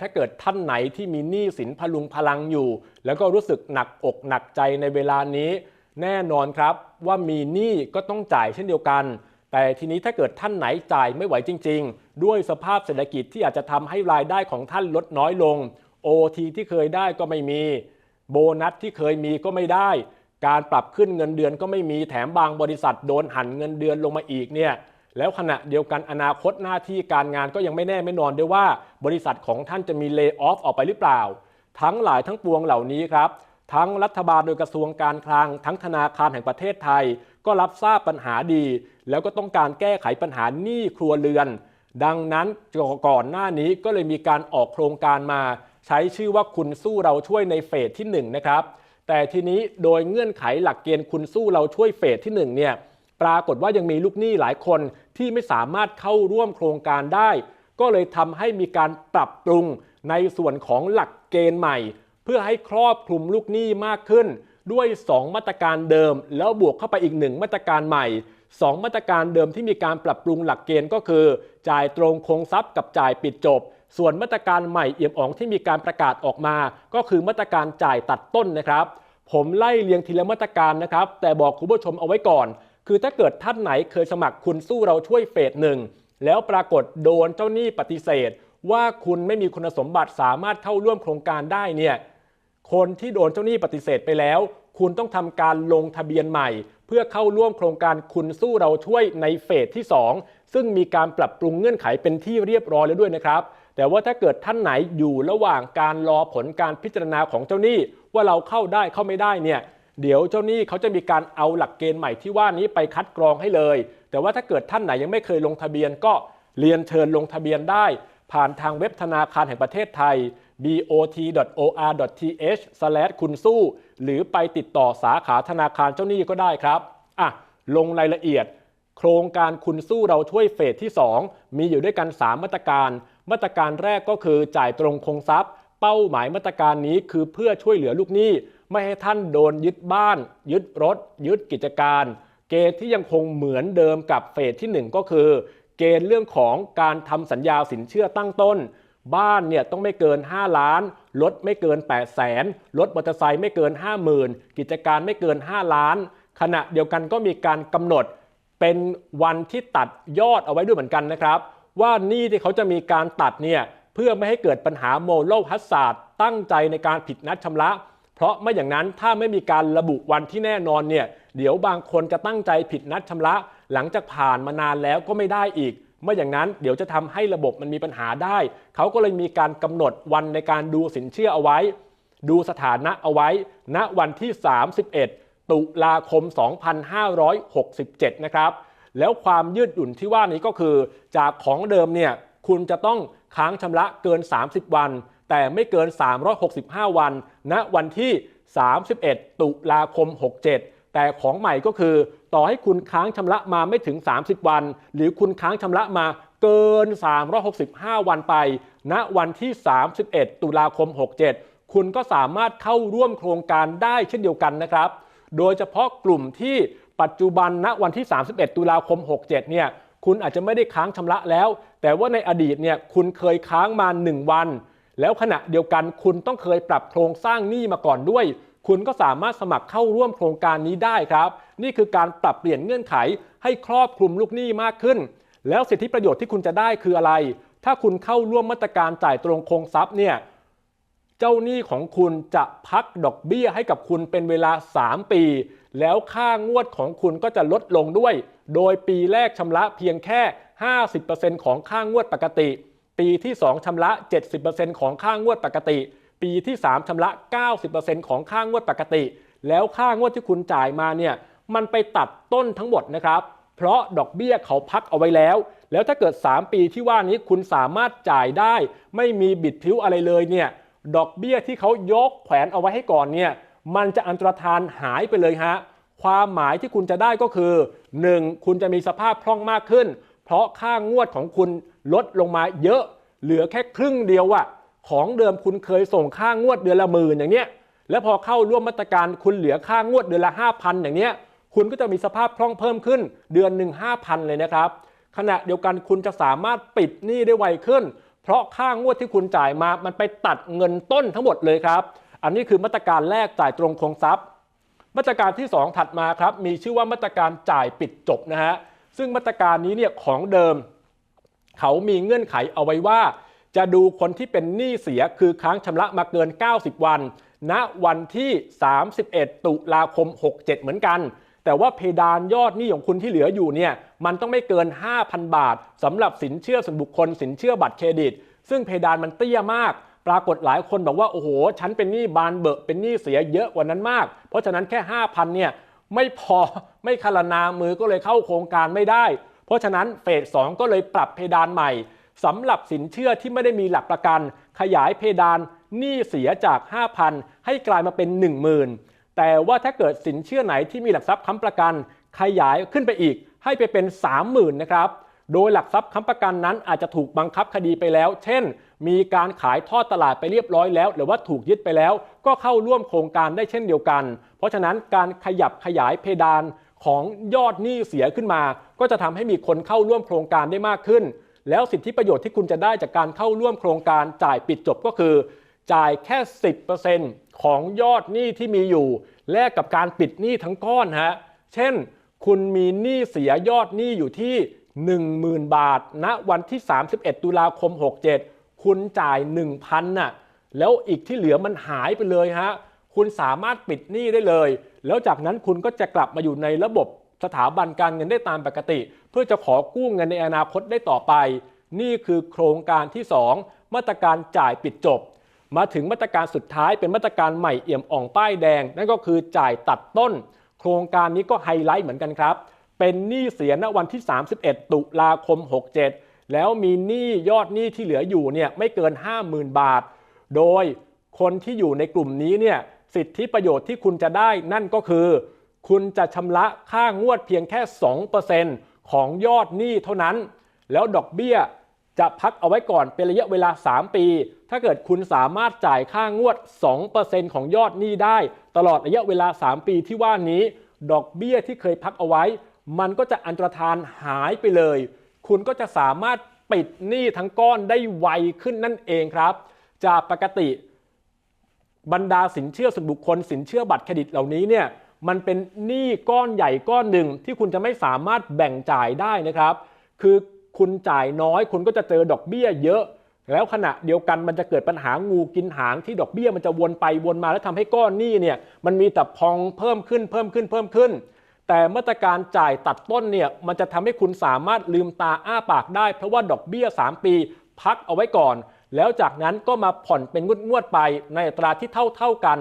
ถ้าเกิดท่านไหนที่มีหนี้สินพลุงพลังอยู่ แล้วก็รู้สึกหนักอกหนักใจในเวลานี้ แน่นอนครับว่ามีหนี้ก็ต้องจ่ายเช่นเดียวกัน แต่ทีนี้ถ้าเกิดท่านไหนจ่ายไม่ไหวจริง ๆ ด้วยสภาพเศรษฐกิจที่อาจจะทำให้รายได้ของท่านลดน้อยลงโอทีที่เคยได้ก็ไม่มี โบนัสที่เคยมีก็ไม่ได้ การปรับขึ้นเงินเดือนก็ไม่มีแถมบางบริษัทโดนหันเงินเดือนลงมาอีกเนี่ย แล้วขณะเดียวกันอนาคตหน้าที่การงานก็ยังไม่แน่ไม่นอนด้วยว่า บริษัทของท่านจะมีเล y o ออฟออกไปหรือเปล่า ทั้งหลายทั้งปวงเหล่านี้ครับ ทั้งรัฐบาลโดยกระทรวงการคลัง ทั้งธนาคารแห่งประเทศไทย ก็รับทราบปัญหาดี แล้วก็ต้องการแก้ไขปัญหาหนี้ครัวเรือน ดังนั้นก่อนหน้านี้ก็เลยมีการออกโครงการมา ใช้ชื่อว่าคุณสู้เราช่วยในเฟสที่1นะครับแต่ทีนี้โดยเงื่อนไขหลักเกณฑ์คุณสู้เราช่วยเฟสที่1เนี่ย ปรากฏว่ายังมีลูกหนี้หลายคนที่ไม่สามารถเข้าร่วมโครงการได้ ก็เลยทำให้มีการปรับปรุงในส่วนของหลักเกณฑ์ใหม่ เพื่อให้ครอบคลุมลูกหนี้มากขึ้น ด้วย 2 มาตรการเดิม แล้วบวกเข้าไปอีกหนึ่งมาตรการใหม่2 มาตรการเดิมที่มีการปรับปรุงหลักเกณฑ์ก็คือ จ่ายตรงคงทรัพย์กับจ่ายปิดจบ ส่วนมาตรการใหม่เอี่ยมอ่องที่มีการประกาศออกมา ก็คือมาตรการจ่ายตัดต้นนะครับ ผมไล่เรียงทีละมาตรการนะครับ แต่บอกคุณผู้ชมเอาไว้ก่อน คือถ้าเกิดท่านไหนเคยสมัครคุณสู้เราช่วยเฟสหนึ่งแล้วปรากฏโดนเจ้าหนี้ปฏิเสธ ว่าคุณไม่มีคุณสมบัติสามารถเข้าร่วมโครงการได้เนี่ยคนที่โดนเจ้าหนี้ปฏิเสธไปแล้ว คุณต้องทำการลงทะเบียนใหม่ เพื่อเข้าร่วมโครงการคุณสู้เราช่วยในเฟสที่ 2 ซึ่งมีการปรับปรุงเงื่อนไขเป็นที่เรียบร้อยแล้วด้วยนะครับแต่ว่าถ้าเกิดท่านไหนอยู่ระหว่างการรอผลการพิจารณาของเจ้าหนี้ ว่าเราเข้าได้เข้าไม่ได้เนี่ย เดี๋ยวเจ้าหนี้เขาจะมีการเอาหลักเกณฑ์ใหม่ที่ว่านี้ไปคัดกรองให้เลย แต่ว่าถ้าเกิดท่านไหนยังไม่เคยลงทะเบียนก็เรียนเชิญลงทะเบียนได้ ผ่านทางเว็บธนาคารแห่งประเทศไทย bot.or.th คุณสู้หรือไปติดต่อสาขาธนาคารเจ้าหนี้ก็ได้ครับอะลงรายละเอียด โครงการคุณสู้เราช่วยเฟสที่ 2 มีอยู่ด้วยกัน 3 มาตรการ มาตรการแรกก็คือจ่ายตรงคงทรัพย์ เป้าหมายมาตรการนี้คือเพื่อช่วยเหลือลูกหนี้ ไม่ให้ท่านโดนยึดบ้าน ยึดรถ ยึดกิจการ เกณฑ์ที่ยังคงเหมือนเดิมกับเฟสที่ 1 ก็คือ เกณฑ์เรื่องของการทำสัญญาสินเชื่อตั้งต้น บ้านเนี่ยต้องไม่เกิน 5 ล้านรถไม่เกิน 8 0 0แสนรถมอเตอร์ไซค์ไม่เกิน 50,000 กิจการไม่เกิน 5 ล้าน ขณะเดียวกันก็มีการกำหนดเป็นวันที่ตัดยอดเอาไว้ด้วยเหมือนกันนะครับ ว่านี้ที่เขาจะมีการตัดเนี่ยเพื่อไม่ให้เกิดปัญหาโมโลฮัสซาดตั้งใจในการผิดนัดชำระ เพราะไม่อย่างนั้นถ้าไม่มีการระบุวันที่แน่นอนเนี่ยเดี๋ยวบางคนจะตั้งใจผิดนัดชำระ หลังจากผ่านมานานแล้วก็ไม่ได้อีกไม่อย่างนั้นเดี๋ยวจะทำให้ระบบมันมีปัญหาได้ เขาก็เลยมีการกำหนดวันในการดูสินเชื่อเอาไว้ ดูสถานะเอาไว้ ณวันที่ 31 ตุลาคม 2567 นะครับ แล้วความยืดหยุ่นที่ว่านี้ก็คือ จากของเดิมเนี่ยคุณจะต้องค้างชำระเกิน 30 วัน แต่ไม่เกิน 365 วันณวันที่ 31 ตุลาคม 67แต่ของใหม่ก็คือต่อให้คุณค้างชำระมาไม่ถึง 30 วัน หรือคุณค้างชำระมาเกิน 365 วันไปณวันที่ 31 ตุลาคม 67 คุณก็สามารถเข้าร่วมโครงการได้เช่นเดียวกันนะครับ โดยเฉพาะกลุ่มที่ปัจจุบันณวันที่ 31 ตุลาคม 67 เนี่ยคุณอาจจะไม่ได้ค้างชำระแล้ว แต่ว่าในอดีตเนี่ยคุณเคยค้างมา 1 วัน แล้วขณะเดียวกันคุณต้องเคยปรับโครงสร้างหนี้มาก่อนด้วย คุณก็สามารถสมัครเข้าร่วมโครงการนี้ได้ครับ นี่คือการปรับเปลี่ยนเงื่อนไขให้ครอบคลุมลูกหนี้มากขึ้น แล้วสิทธิประโยชน์ที่คุณจะได้คืออะไร ถ้าคุณเข้าร่วมมาตรการจ่ายตรงคงทรัพย์เนี่ยเจ้าหนี้ของคุณจะพักดอกเบี้ยให้กับคุณเป็นเวลา 3 ปี แล้วค่างวดของคุณก็จะลดลงด้วย โดยปีแรกชำระเพียงแค่ 50%ของค่างวดปกติ ปีที่ 2ชำระ 70%ของค่างวดปกติ ปีที่ 3ชำระ 90%ของค่างวดปกติ แล้วค่างวดที่คุณจ่ายมาเนี่ยมันไปตัดต้นทั้งหมดนะครับ เพราะดอกเบี้ยเขาพักเอาไว้แล้ว แล้วถ้าเกิด 3 ปีที่ว่านี้คุณสามารถจ่ายได้ ไม่มีบิดพิ้วอะไรเลยเนี่ยดอกเบี้ยที่เขายกแขวนเอาไว้ให้ก่อนเนี่ยมันจะอันตรธานหายไปเลยฮะความหมายที่คุณจะได้ก็คือ 1. คุณจะมีสภาพคล่องมากขึ้น เพราะค่างวดของคุณลดลงมาเยอะเหลือแค่ครึ่งเดียวอะของเดิมคุณเคยส่งค่างวดเดือนละหมื่นอย่างเนี้ยแล้วพอเข้าร่วมมาตรการคุณเหลือค่างวดเดือนละ 5,000 อย่างเนี้ยคุณก็จะมีสภาพคล่องเพิ่มขึ้นเดือนหนึ่ง5,000 เลยนะครับ ขณะเดียวกันคุณจะสามารถปิดหนี้ได้ไวขึ้น เพราะค่างวดที่คุณจ่ายมามันไปตัดเงินต้นทั้งหมดเลยครับ อันนี้คือมาตรการแรกจ่ายตรงคงทรัพย์ มาตรการที่ 2 ถัดมาครับมีชื่อว่ามาตรการจ่ายปิดจบนะฮะ ซึ่งมาตรการนี้เนี่ยของเดิม เขามีเงื่อนไขเอาไว้ว่า จะดูคนที่เป็นหนี้เสียคือค้างชำระมาเกิน 90 วันณวันที่ 31 ตุลาคม 67 เหมือนกัน แต่ว่าเพดานยอดหนี้ของคุณที่เหลืออยู่เนี่ยมันต้องไม่เกิน 5,000 บาทสำหรับสินเชื่อส่วนบุคคลสินเชื่อบัตรเครดิต ซึ่งเพดานมันเตี้ยมากปรากฏหลายคนบอกว่าโอ้โห ฉันเป็นหนี้บานเบอะเป็นหนี้เสียเยอะกว่านั้นมาก เพราะฉะนั้นแค่ 5,000เนี่ย ไม่พอไม่คารนามือก็เลยเข้าโครงการไม่ได้ เพราะฉะนั้นเฟส2ก็เลยปรับเพดานใหม่สำหรับสินเชื่อที่ไม่ได้มีหลักประกัน ขยายเพดานหนี้เสียจาก 5,000 ให้กลายมาเป็น 10,000 แต่ว่าถ้าเกิดสินเชื่อไหนที่มีหลักทรัพย์ค้ำประกัน ขยายขึ้นไปอีกให้ไปเป็น 30,000 นะครับ โดยหลักทรัพย์ค้ำประกันนั้นอาจจะถูกบังคับคดีไปแล้ว เช่น มีการขายทอดตลาดไปเรียบร้อยแล้ว หรือว่าถูกยึดไปแล้ว ก็เข้าร่วมโครงการได้เช่นเดียวกัน เพราะฉะนั้นการขยับขยายเพดานของยอดหนี้เสียขึ้นมา ก็จะทำให้มีคนเข้าร่วมโครงการได้มากขึ้น แล้วสิทธิประโยชน์ที่คุณจะได้จากการเข้าร่วมโครงการจ่ายปิดจบก็คือ จ่ายแค่ 10%ของยอดหนี้ที่มีอยู่ แลกกับการปิดหนี้ทั้งก้อนฮะเช่น คุณมีหนี้เสียยอดหนี้อยู่ที่ 10,000 บาทณวันที่ 31 ตุลาคม 67 คุณจ่าย 1,000น่ะแล้วอีกที่เหลือมันหายไปเลยฮะคุณสามารถปิดหนี้ได้เลย แล้วจากนั้นคุณก็จะกลับมาอยู่ในระบบสถาบันการเงินได้ตามปกติ เพื่อจะขอกู้เงินในอนาคตได้ต่อไป นี่คือโครงการที่ 2 มาตรการจ่ายปิดจบ มาถึงมาตรการสุดท้ายเป็นมาตรการใหม่เอี่ยมอ่องป้ายแดง นั่นก็คือจ่ายตัดต้น โครงการนี้ก็ไฮไลท์เหมือนกันครับ เป็นหนี้เสียณวันที่ 31 ตุลาคม 67 แล้วมีหนี้ยอดหนี้ที่เหลืออยู่เนี่ยไม่เกิน 50,000 บาท โดยคนที่อยู่ในกลุ่มนี้เนี่ยสิทธิประโยชน์ที่คุณจะได้นั่นก็คือ คุณจะชำระค่างวดเพียงแค่ 2%ของยอดหนี้เท่านั้น แล้วดอกเบี้ยจะพักเอาไว้ก่อนเป็นระยะเวลา 3 ปี ถ้าเกิดคุณสามารถจ่ายค่างวด 2%ของยอดหนี้ได้ ตลอดระยะเวลา 3 ปีที่ว่านี้ ดอกเบี้ยที่เคยพักเอาไว้ มันก็จะอันตรธานหายไปเลย คุณก็จะสามารถปิดหนี้ทั้งก้อนได้ไวขึ้นนั่นเองครับ จากปกติบรรดาสินเชื่อส่วนบุคคล สินเชื่อบัตรเครดิตเหล่านี้เนี่ยมันเป็นหนี้ก้อนใหญ่ก้อนหนึ่งที่คุณจะไม่สามารถแบ่งจ่ายได้นะครับ คือคุณจ่ายน้อย คุณก็จะเจอดอกเบี้ยเยอะ แล้วขณะเดียวกันมันจะเกิดปัญหางูกินหางที่ดอกเบี้ยมันจะวนไปวนมาแล้วทำให้ก้อนหนี้เนี่ยมันมีแต่พองเพิ่มขึ้นเพิ่มขึ้นเพิ่มขึ้น แต่มาตรการจ่ายตัดต้นเนี่ยมันจะทำให้คุณสามารถลืมตาอ้าปากได้ เพราะว่าดอกเบี้ย 3 ปี พักเอาไว้ก่อน แล้วจากนั้นก็มาผ่อนเป็นงวดๆไปในอัตราที่เท่าเท่ากัน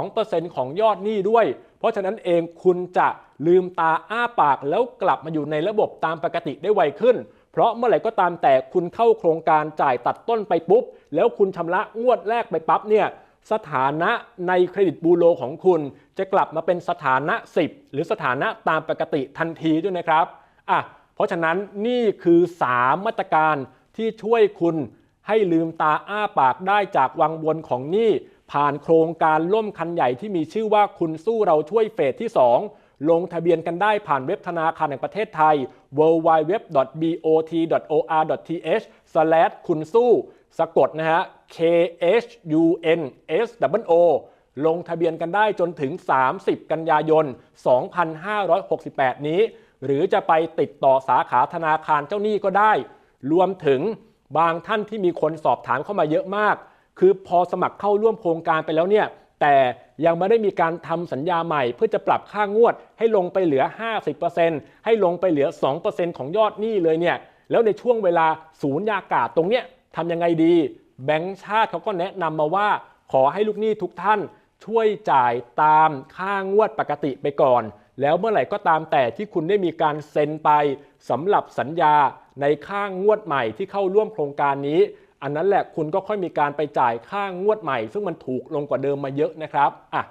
2%ของยอดหนี้ด้วย เพราะฉะนั้นเองคุณจะลืมตาอ้าปากแล้วกลับมาอยู่ในระบบตามปกติได้ไวขึ้น เพราะเมื่อไหร่ก็ตามแต่คุณเข้าโครงการจ่ายตัดต้นไปปุ๊บ แล้วคุณชำระงวดแรกไปปั๊บเนี่ย สถานะในเครดิตบูโรของคุณจะกลับมาเป็นสถานะ 10 หรือสถานะตามปกติทันทีด้วยนะครับอะเพราะฉะนั้นนี่คือ 3 มาตรการที่ช่วยคุณให้ลืมตาอ้าปากได้จากวังวนของหนี้ผ่านโครงการล่มคันใหญ่ที่มีชื่อว่าคุณสู้เราช่วยเฟสที่ 2 ลงทะเบียนกันได้ผ่านเว็บธนาคารแห่งประเทศไทย www.bot.or.th คุณสู้สะกดนะฮะ K H U N S W O ลงทะเบียนกันได้จนถึง 30 กันยายน 2568 นี้ หรือจะไปติดต่อสาขาธนาคารเจ้าหนี้ก็ได้ รวมถึงบางท่านที่มีคนสอบถามเข้ามาเยอะมาก คือพอสมัครเข้าร่วมโครงการไปแล้วเนี่ย แต่ยังไม่ได้มีการทำสัญญาใหม่เพื่อจะปรับค่างวด ให้ลงไปเหลือ 50%ให้ลงไปเหลือ 2%ของยอดหนี้เลยเนี่ย แล้วในช่วงเวลาศูนย์ยากาศตรงเนี้ยทำยังไงดี แบงก์ชาติเขาก็แนะนำมาว่า ขอให้ลูกหนี้ทุกท่านช่วยจ่ายตามค่างวดปกติไปก่อน แล้วเมื่อไหร่ก็ตามแต่ที่คุณได้มีการเซ็นไปสำหรับสัญญาในค่างวดใหม่ที่เข้าร่วมโครงการนี้ อันนั้นแหละคุณก็ค่อยมีการไปจ่ายค่างวดใหม่ ซึ่งมันถูกลงกว่าเดิมมาเยอะนะครับอะ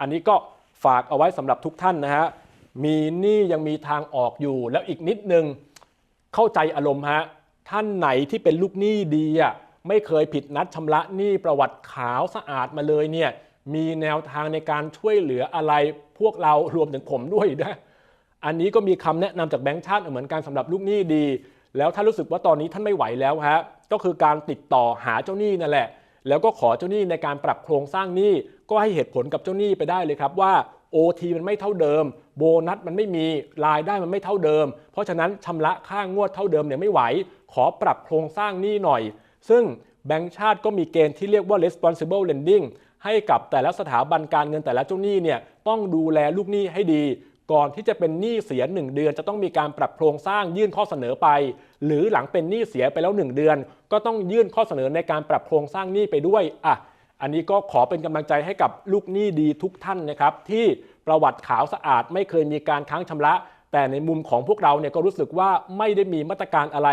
อันนี้ก็ฝากเอาไว้สำหรับทุกท่านนะฮะมีหนี้ยังมีทางออกอยู่แล้วอีกนิดนึงเข้าใจอารมณ์ฮะท่านไหนที่เป็นลูกหนี้ดีอะ ไม่เคยผิดนัดชำระหนี้ประวัติขาวสะอาดมาเลยเนี่ยมีแนวทางในการช่วยเหลืออะไรพวกเรารวมถึงผมด้วยนะอันนี้ก็มีคำแนะนำจากแบงก์ชาติเหมือนกันสำหรับลูกหนี้ดี แล้วถ้ารู้สึกว่าตอนนี้ท่านไม่ไหวแล้วฮะก็คือการติดต่อหาเจ้าหนี้นั่นแหละ แล้วก็ขอเจ้าหนี้ในการปรับโครงสร้างหนี้ก็ให้เหตุผลกับเจ้าหนี้ไปได้เลยครับว่า OT มันไม่เท่าเดิม โบนัสมันไม่มีรายได้มันไม่เท่าเดิม เพราะฉะนั้นชำระค่างวดเท่าเดิมเนี่ยไม่ไหว ขอปรับโครงสร้างหนี้หน่อย ซึ่งแบงก์ชาติก็มีเกณฑ์ที่เรียกว่า responsible lending ให้กับแต่ละสถาบันการเงินแต่ละเจ้าหนี้เนี่ยต้องดูแลลูกหนี้ให้ดี ก่อนที่จะเป็นหนี้เสีย 1 เดือน จะต้องมีการปรับโครงสร้างยื่นข้อเสนอไป หรือหลังเป็นหนี้เสียไปแล้ว 1 เดือน ก็ต้องยื่นข้อเสนอในการปรับโครงสร้างหนี้ไปด้วยอะอันนี้ก็ขอเป็นกำลังใจให้กับลูกหนี้ดีทุกท่านนะครับที่ประวัติขาวสะอาดไม่เคยมีการค้างชำระ แต่ในมุมของพวกเราเนี่ยก็รู้สึกว่าไม่ได้มีมาตรการอะไร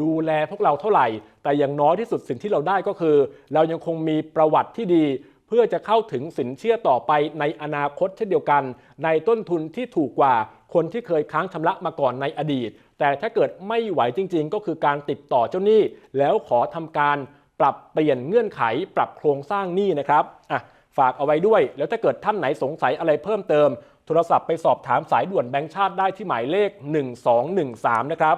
ดูแลพวกเราเท่าไหร่ แต่อย่างน้อยที่สุดสิ่งที่เราได้ก็คือ เรายังคงมีประวัติที่ดี เพื่อจะเข้าถึงสินเชื่อต่อไปในอนาคตเช่นเดียวกัน ในต้นทุนที่ถูกกว่าคนที่เคยค้างชำระมาก่อนในอดีต แต่ถ้าเกิดไม่ไหวจริง ๆ ก็คือการติดต่อเจ้าหนี้ แล้วขอทำการปรับเปลี่ยนเงื่อนไขปรับโครงสร้างหนี้นะครับอะฝากเอาไว้ด้วย แล้วถ้าเกิดท่านไหนสงสัยอะไรเพิ่มเติม โทรศัพท์ไปสอบถามสายด่วนแบงค์ชาติได้ที่หมายเลข 1213 นะครับ